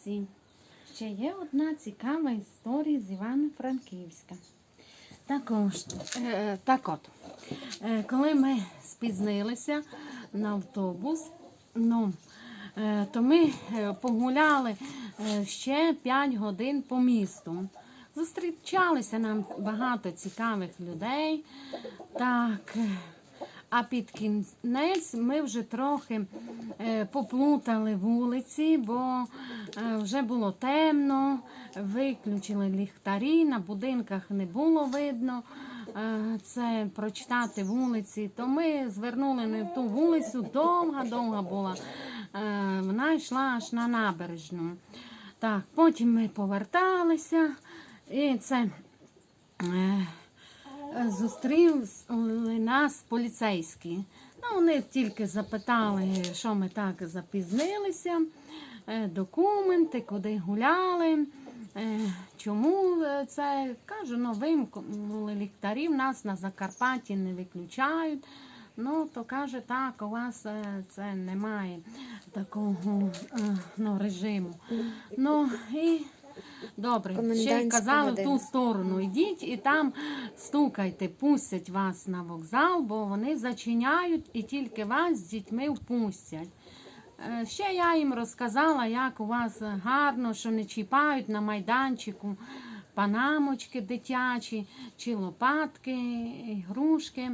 всі! Ще є одна цікава історія з Івано-Франківська. Також, е, так от, е, коли ми спізнилися на автобус, ну, е, то ми е, погуляли е, ще 5 годин по місту. Зустрічалися нам багато цікавих людей. Так. А під кінець ми вже трохи е, поплутали вулиці, бо е, вже було темно, виключили ліхтарі, на будинках не було видно е, це прочитати вулиці. То ми звернули не в ту вулицю, довга-довга була. Вона йшла аж на набережну. Так, потім ми поверталися, і це. Е, Зустріли нас поліцейські. Ну, вони тільки запитали, що ми так запізнилися, е, документи, куди гуляли, е, чому це. Кажу, ну вимкнули ліхтарів, нас на Закарпатті не виключають. Ну, то каже, так, у вас це немає такого ну, режиму. Ну, і добре, ще й казали в ту сторону йдіть і там стукайте, пустять вас на вокзал, бо вони зачиняють і тільки вас з дітьми впустять. Е, Ще я їм розказала, як у вас гарно, що не чіпають на майданчику панамочки дитячі, чи лопатки, ігрушки.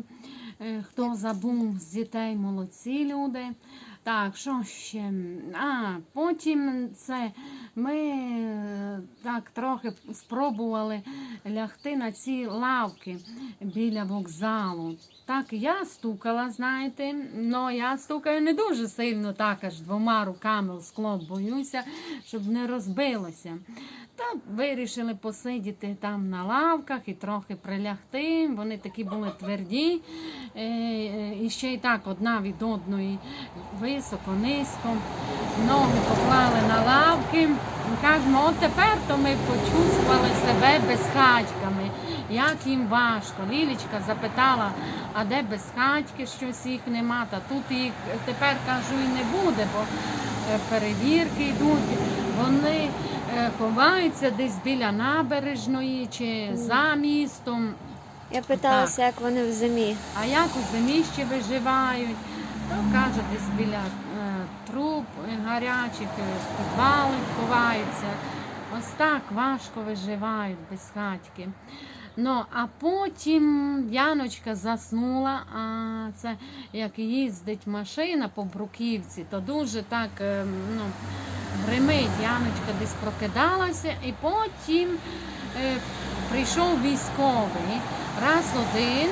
Е, Хто забув з дітей, молодці люди. Так, що ще? А, потім це ми е, так трохи спробували лягти на ці лавки біля вокзалу. Так я стукала, знаєте, але я стукаю не дуже сильно, так аж двома руками в скло боюся, щоб не розбилося. Та вирішили посидіти там на лавках і трохи прилягти. Вони такі були тверді. І ще й так одна від одної високо, низько. Ноги поклали на лавки. Кажемо, от тепер то ми почувствували себе безхатьками. Як їм важко. Лілічка запитала, а де безхатьки, щось їх нема. Та тут їх тепер кажу і не буде, бо е, перевірки йдуть. Вони е, ховаються десь біля набережної чи за містом. Я питалася, як вони в зимі. А як у зимі ще виживають? То каже, десь біля е, труб гарячих, е, в ховаються. Ось так важко виживають без хатьки. Ну, а потім Яночка заснула, а це як їздить машина по бруківці, то дуже так е, ну, гримить. Яночка десь прокидалася, і потім е, прийшов військовий. Раз один,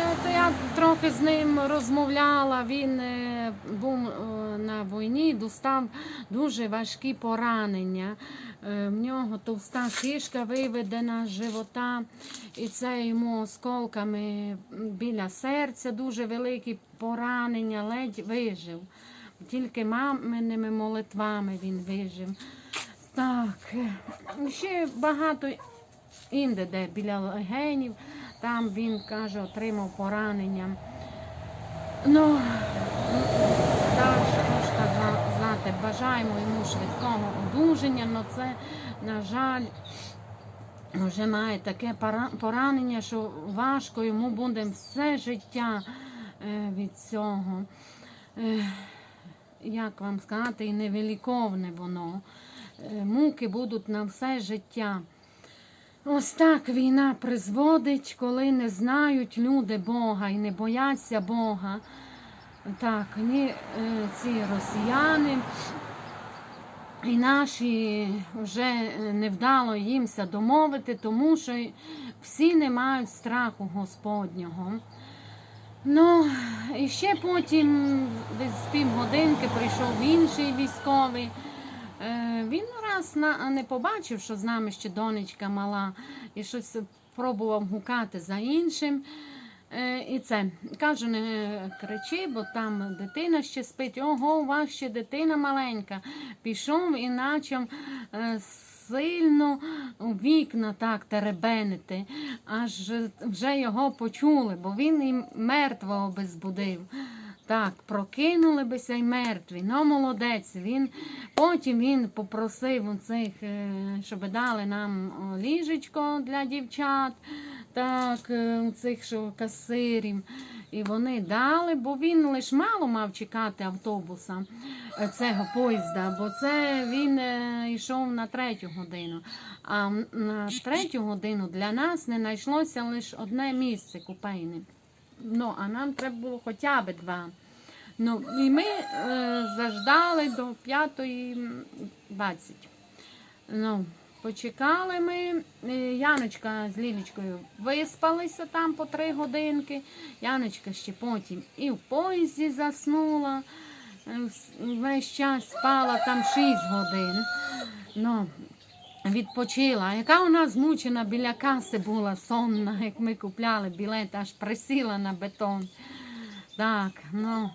е, то я трохи з ним розмовляла. Він е, був е, на війні, достав дуже важкі поранення. В нього товста кишка виведена з живота, і це йому осколками біля серця дуже великі поранення, ледь вижив. Тільки маминими молитвами він вижив. Так, ще багато інде, де біля легенів, там він каже, отримав поранення. Ну, так, що бажаємо йому швидкого одужання, але це, на жаль, вже має таке поранення, що важко йому буде все життя е, від цього. Е, Як вам сказати, і невеликовне воно. Е, Муки будуть на все життя. Ось так війна призводить, коли не знають люди Бога і не бояться Бога. Так, ні, е, ці росіяни і наші вже е, не вдало їмся домовити, тому що всі не мають страху Господнього. Ну, і ще потім, десь з півгодинки, прийшов інший військовий. Е, Він раз не побачив, що з нами ще донечка мала, і щось пробував гукати за іншим. Е, І це кажу, не кричи, бо там дитина ще спить. Ого, у вас ще дитина маленька. Пішов і почав е, сильно вікна так теребенити, аж вже його почули, бо він і мертвого безбудив. Так, прокинули бися й мертві. Ну, молодець. Він, потім він попросив у цих, е, щоб дали нам ліжечко для дівчат, так, е, у цих що касирів. І вони дали, бо він лише мало мав чекати автобуса е, цього поїзда, бо це він йшов на третю годину. А на третю годину для нас не знайшлося лише одне місце купейне. Ну, а нам треба було хоча б два. Ну, і ми е, заждали до 5.20. Ну, почекали ми. Е, Яночка з Лілічкою виспалися там по три годинки. Яночка ще потім і в поїзді заснула. Е, Весь час спала там 6 годин. Ну, відпочила. Яка вона змучена біля каси була сонна, як ми купляли білет, аж присіла на бетон. Так, ну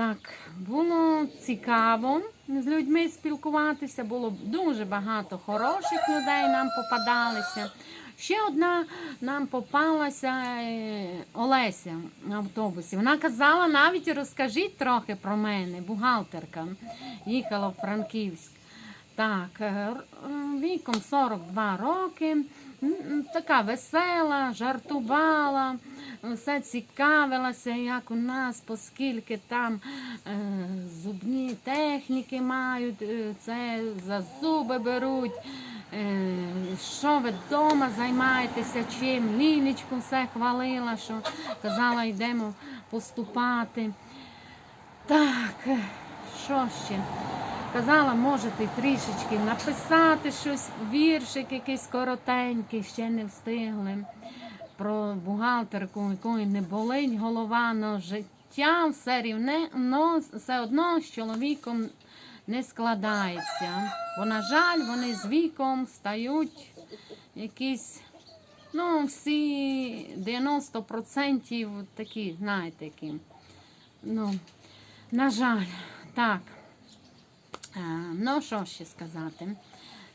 так, було цікаво з людьми спілкуватися. Було дуже багато хороших людей нам попадалися. Ще одна нам попалася е, Олеся в автобусі. Вона казала, навіть розкажіть трохи про мене, бухгалтерка. Їхала в Франківськ. Так, е, е, віком 42 роки, така весела, жартувала, все цікавилася, як у нас, оскільки там е, зубні техніки мають, е, це за зуби беруть. Е, що ви вдома займаєтеся чим? Лілічку все хвалила, що казала, йдемо поступати. Так, що ще? Казала, можете трішечки написати щось, віршик якийсь коротенький, ще не встигли. Про бухгалтерку, якої не болить голова, но життя все рівне, но все одно з чоловіком не складається. Бо, на жаль, вони з віком стають якісь, ну, всі 90% такі, знаєте, які. Ну, на жаль, так. Е, Ну, що ще сказати?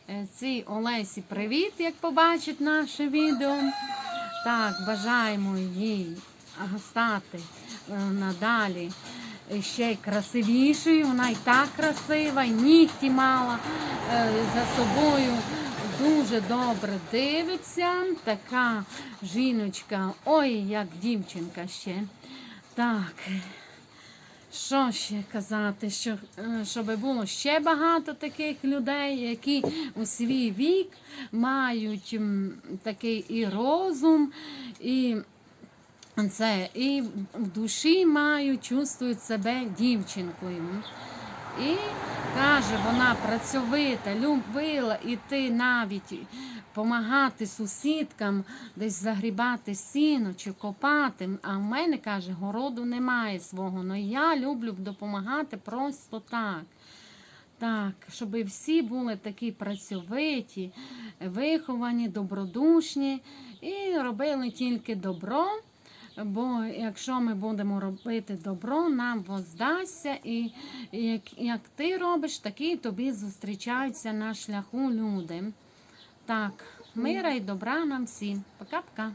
Е, Цій Олесі привіт, як побачить наше відео. Так, бажаємо їй стати е, надалі ще й красивішою. Вона і так красива, і нігті мала за собою. Дуже добре дивиться. Така жіночка, ой, як дівчинка ще. Так. Що ще казати, що, е, щоб було ще багато таких людей, які у свій вік мають такий і розум, і це, і в душі мають, чувствують себе дівчинкою. І каже, вона працьовита, любила іти навіть допомагати сусідкам, десь загрібати сіно чи копати. А в мене каже, городу немає свого. але я люблю допомагати просто так. Так, щоб всі були такі працьовиті, виховані, добродушні і робили тільки добро. Бо якщо ми будемо робити добро, нам воздасться, і як, як ти робиш, такі тобі зустрічаються на шляху люди. Так, мира і добра нам всім. Пока-пока.